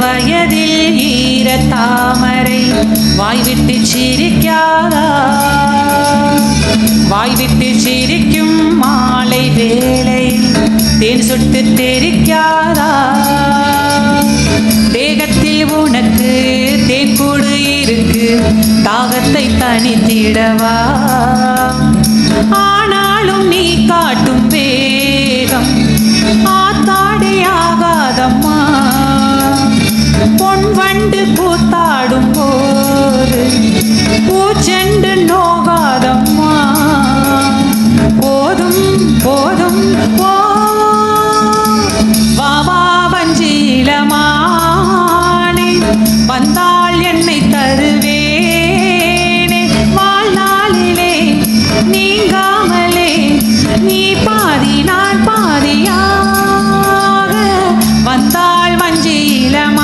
வயதில் ஈர தாமரை வாய்விட்டு சிரிக்காதா? வாய்விட்டு சிரிக்கும் மாலை வேளையில் தேன் சுட்டு தெரிக்காதா? தேகத்தில் உனக்கு தேன்கூடு இருக்கு தாகத்தை தனித்திடவா? ஆனாலும் நீ காட்டும் வேகம் ஆ வண்டு கூத்தாடும் போது. பூச்செண்டு நோகாதம்மா. போதும் போதும் போ. வஞ்சீலமானே வந்தால் என்னை தருவேனே. வாழ்நாளிலே நீங்காமலே நீ பாதி நான் பாதியாக. வந்தாள் மஞ்சீலமானே